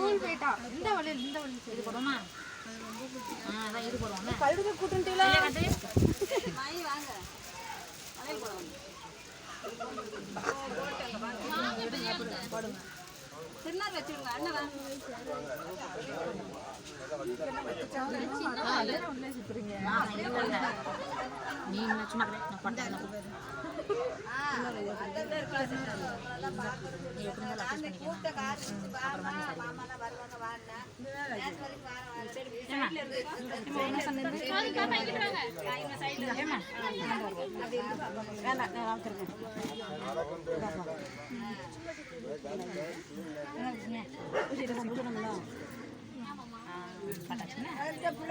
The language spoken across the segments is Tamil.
போயிட்டா. இந்த வழியில் இந்த வழியில் இது போடுவோமா? ஆ அதான் இது கழுதுக கூட்டுன்ட்டீங்களா? திருநாள் வச்சுருங்க அண்ணன் வாங்க நீ சும்மா கிடையாது நான் பண்ணுறேன் நீ எப்படி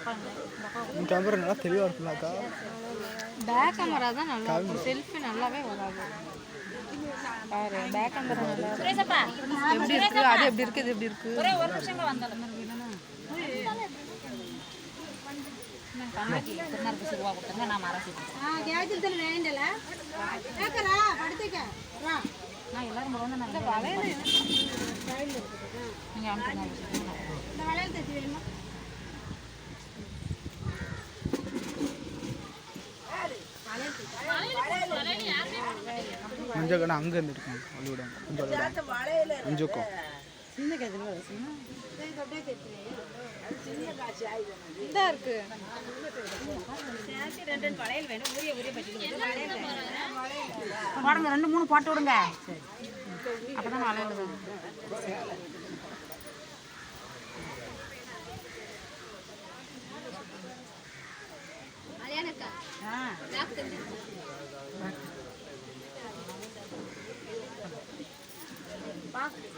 அடிக்காதெல்லாம் கேமரா நல்லா தெளிவாக இருக்கும்லாக்கா பேக் கேமரா தான் நல்லா இருக்கும் செல்ஃபி நல்லாவே வராது பாரு பேக் கேமரா நல்லா எப்படி இருக்கு அது எப்படி இருக்கு இது எப்படி இருக்கு ஒரே ஒரு நிமிஷம் வந்தாலும் நான் அரசு நான் எல்லாரும் போகணும் நான் வளையல நீங்கள் அனுப்புங்க கொஞ்சம் கடை அங்கே. இருந்து இருக்கும் வழிவிடாங்க கொஞ்சம் வழிவிடாங்க கொஞ்சம் இதா இருக்கு. போடுங்க ரெண்டு மூணு போட்டு விடுங்க. அப்பதான் வளையல் வரும். ஆ. பார்த்து